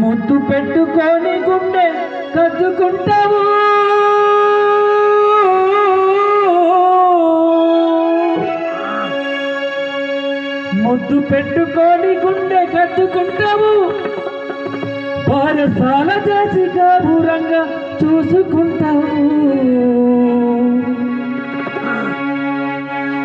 ముద్దు పెట్టుకొని గుండె కద్దుకుంటావు ముద్దు పెట్టుకొని గుండె కద్దుకుంటావు బారసాల చేసి కాబూరంగా చూసుకుంటావు.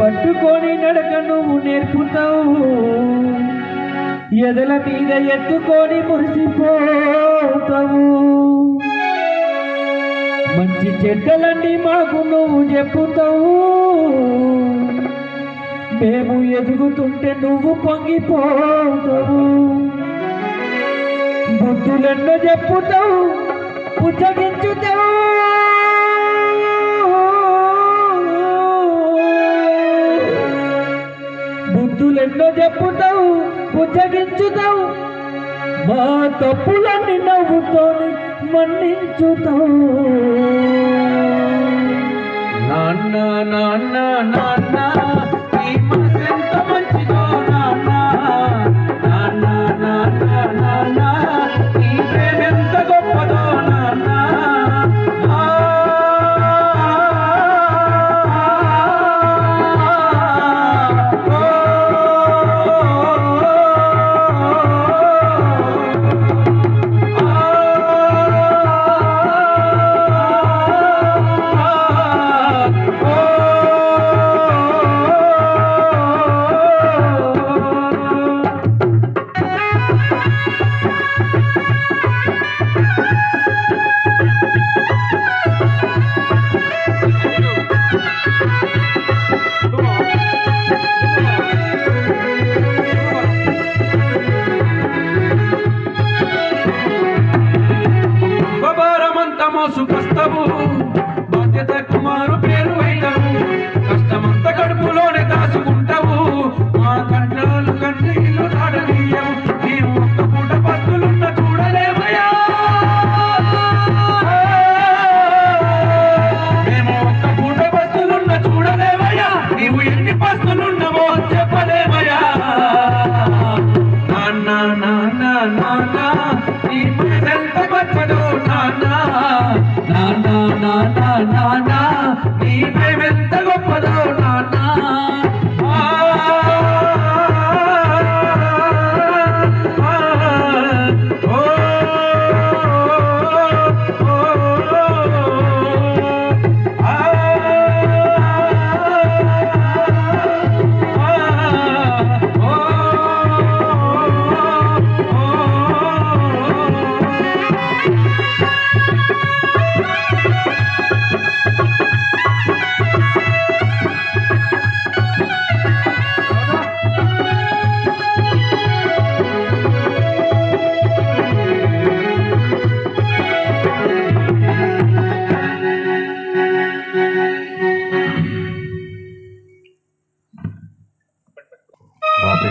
పట్టుకొని నడక నువ్వు నేర్పుతావు. ఎదల మీద ఎత్తుకొని మురిసిపోతావు. మంచి చెడ్డలన్నీ మాకు నువ్వు చెప్పుతావు. మేము ఎదుగుతుంటే నువ్వు పొంగిపోతావు. బుద్ధులెన్నో చెప్పుతావు పుచ్చగించుతావు. బుద్ధులెన్నో చెప్పుతావు బుజ్జగించుతావు. మా తప్పులన్నీ నవ్వుతోని మన్నించుతావు. నాన్న నాన్న నాన్న. బాధ్యత కుమారు పేరు అయినవు కష్టమంత కడుపులోనే దాచుకుంటావు. మా కన్నాలు కన్నీళ్ళు నాడనీయవు నీవు ఒక్క పూట పస్తులున్న చూడలేవయా మేము ఒక్క పూట పస్తులున్న చూడలేమయ్యా. నీవు ఎన్ని పస్తులున్నవో చెప్పలేవయ్యా నాన్న నాన్న నాన్న నీ మనసెంత పచ్చదో నాన్న. నాన్న నాన్న నీ ప్రేమెంత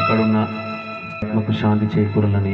అక్కడున్న ఎక్కడున్నా ఆత్మకు శాంతి చేకూరాలని